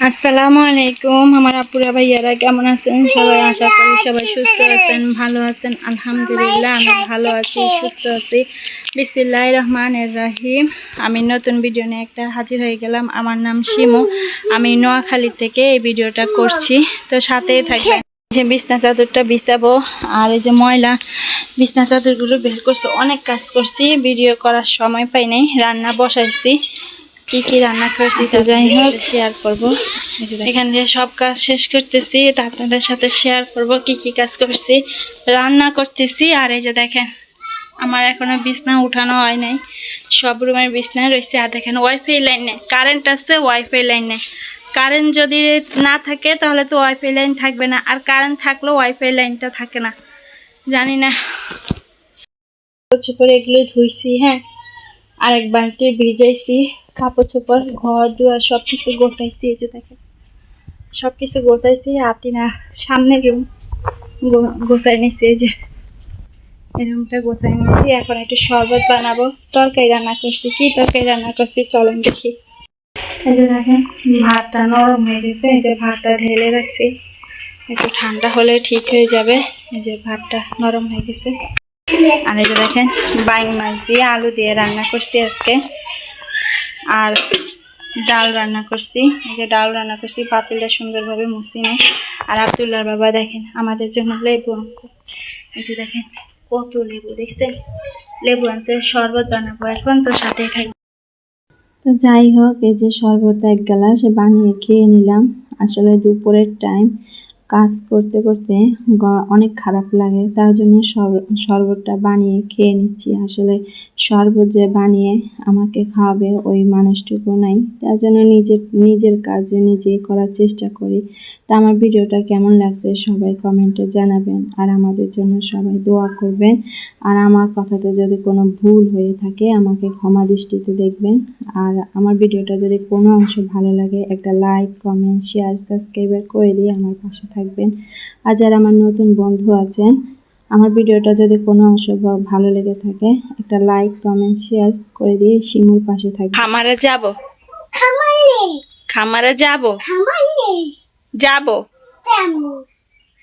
আসসালামু আলাইকুম আমার আপুরা ভাইয়ারা কেমন আছেন? সবাই আশা করি সবাই সুস্থ আছেন ভালো আছেন। আলহামদুলিল্লাহ আমি ভালো আছি সুস্থ আছি। বিসমিল্লাহ রহমান রাহিম। আমি নতুন ভিডিও নিয়ে একটা হাজির হয়ে গেলাম। আমার নাম শিমু। আমি নোয়াখালী থেকে এই ভিডিওটা করছি। তো সাথেই থাকবেন। যে বিছনা চাদরটা বিছাবো আর এই যে ময়লা বিছনা চাদরগুলো বের করছে। অনেক কাজ করছি ভিডিও করার সময় পাই নাই রান্না বসাইছি। কি কি রান্না করছি তো যাই হোক শেয়ার করব এখান দিয়ে সব কাজ শেষ করতেছি তা আপনাদের সাথে শেয়ার করব কি কি কাজ করছি। রান্না করতেছি আর এই যে দেখেন আমার এখনও বিছনা উঠানো হয় নাই। সব রুমের বিছনা রয়েছে আর দেখেন ওয়াইফাই লাইন নেই কারেন্ট আছে ওয়াইফাই লাইন নেই। কারেন্ট যদি না থাকে তাহলে তো ওয়াইফাই লাইন থাকবে না আর কারেন্ট থাকলেও ওয়াইফাই লাইনটা থাকে না জানি না। হচ্ছে এগুলো ধুইছি হ্যাঁ। আরেক বালতি ভিজাইছি। কাপড় চোপড় ঘর দুয়ার সব কিছু গোছাইছি, এই যে দেখেন। সব কিছু গোছাইছি আতিনা সামনের রুম গোছাই নিছি, এই যে। রুমটা গোছাই নিছি, এখন একটু শরবত বানাবো। তরকারি রান্না করছি, কি তরকারি রান্না করছি, চলেন দেখি। এই যে দেখেন, ভাতটা নরম হয়ে গেছে, এই যে ভাতটা ঢেলে রাখছি। একটু ঠান্ডা হলে ঠিক হয়ে যাবে, এই যে ভাতটা নরম হয়ে গেছে। আর এই যে দেখেন বাইং মাছ দিয়ে আলু দিয়ে রান্না করছি আজকে। আর ডাল রান্না করছি। এই যে ডাল রান্না করছি, পাতিলটা সুন্দরভাবে মুছি নেই। আর আবদুল্লার বাবা দেখেন, আমাদের জন্য লেবু আনছে। এই যে দেখেন, কত লেবু, দেখছেন? লেবু আনছে, শরবত বানাবো এখন তো সাথে থাকবে। তো যাই হোক, এই যে শরবত এক গ্লাস বানিয়ে খেয়ে নিলাম। আসলে দুপুরের টাইম কাজ করতে করতে অনেক খারাপ লাগে। তার জন্য শরবতটা বানিয়ে খেয়ে নিচ্ছি। আসলে শরবত যে বানিয়ে আমাকে খাওয়াবে ওই মানুষটুকু নাই। তার জন্য নিজের নিজের কাজে নিজেই করার চেষ্টা করি। তা আমার ভিডিওটা কেমন লাগছে সবাই কমেন্টে জানাবেন। আর আমাদের জন্য সবাই দোয়া করবেন। আর আমার কথাতে যদি কোনো ভুল হয়ে থাকে আমাকে ক্ষমা দৃষ্টিতে দেখবেন। আর আমার ভিডিওটা যদি কোনো অংশ ভালো লাগে একটা লাইক, কমেন্ট, শেয়ার, সাবস্ক্রাইবার করে দিয়ে আমার পাশে থাকবেন। আর যারা আমার নতুন বন্ধু আছেন আমার ভিডিওটা যদি কোনো অংশ বা- ভালো লেগে থাকে একটা লাইক কমেন্ট শেয়ার করে দিয়ে শিমুর পাশে থাকবেন। খামারে যাব। খামারে। খামারে যাব। খামারে। যাব।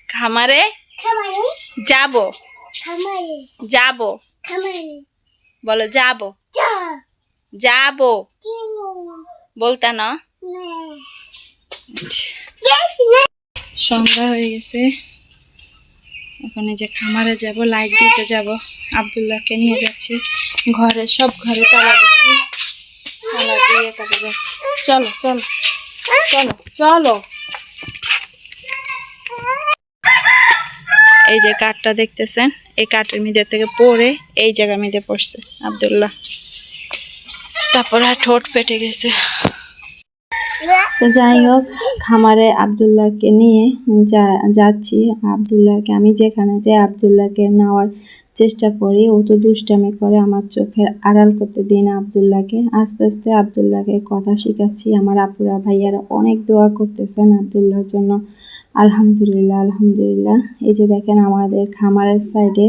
খামারে খামারে। যাব। খামারে। যাব। খামারে। বলো যাব। যাব। বলতা না। নে। সন্ধ্যা হয়ে গেছে। এখন এই যে খামারে যাব লাইট দিতে যাব। আবদুল্লাহকে নিয়ে যাচ্ছি। ঘরে, সব ঘরে তালা দিচ্ছি। তালা দিয়ে তারপরে যাচ্ছি। চলো চলো চলো চলো। এই যে কাঠটা দেখতেছেন, এই কাঠের মধ্যে থেকে পড়ে এই জায়গার মধ্যে পড়ছে আবদুল্লাহ। তারপর ঠোঁট পেটে গেছে। তো যাই হোক, খামারে আবদুল্লাহকে নিয়ে যা, যাচ্ছি। আবদুল্লাহকে, আমি যেখানে যাই আবদুল্লাহকে নেওয়ার চেষ্টা করি। ও তো দুষ্টামি করে আমার চোখের আড়াল করতে দিই না আবদুল্লাহকে। আস্তে আস্তে আবদুল্লাহকে কথা শেখাচ্ছি। আমার আপুরা ভাইয়ারা অনেক দোয়া করতেছেন আবদুল্লাহর জন্য। আলহামদুলিল্লাহ আলহামদুলিল্লাহ। এই যে দেখেন, আমাদের খামারের সাইডে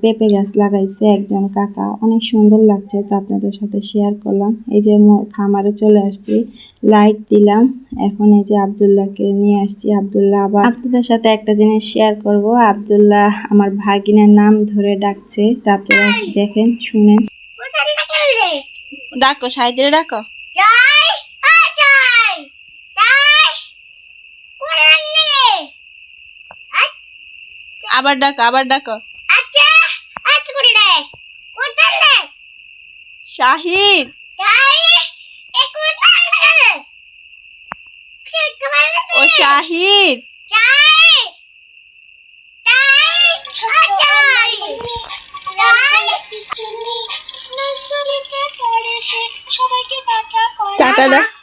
পেঁপে গাছ লাগাইছে একজন কাকা। অনেক সুন্দর লাগছে তো আপনাদের সাথে শেয়ার করলাম। এই যে মো- খামারে চলে আসছি লাইট দিলাম। এখন এই যে আবদুল্লাহকে নিয়ে আসছি। আবদুল্লাহ আবার আপনাদের সাথে একটা জিনিস শেয়ার করব। আবদুল্লাহ আমার ভাগিনের নাম ধরে ডাকছে তা আপনারা দেখেন শুনেন। ডাকো সাইডে ডাকো। আবার ডাকো আবার ডাকো আচ্ছা আচ্ছা কোন নে কোথায় নে শাহিদ ও শাহিদ টাটা দেখ দা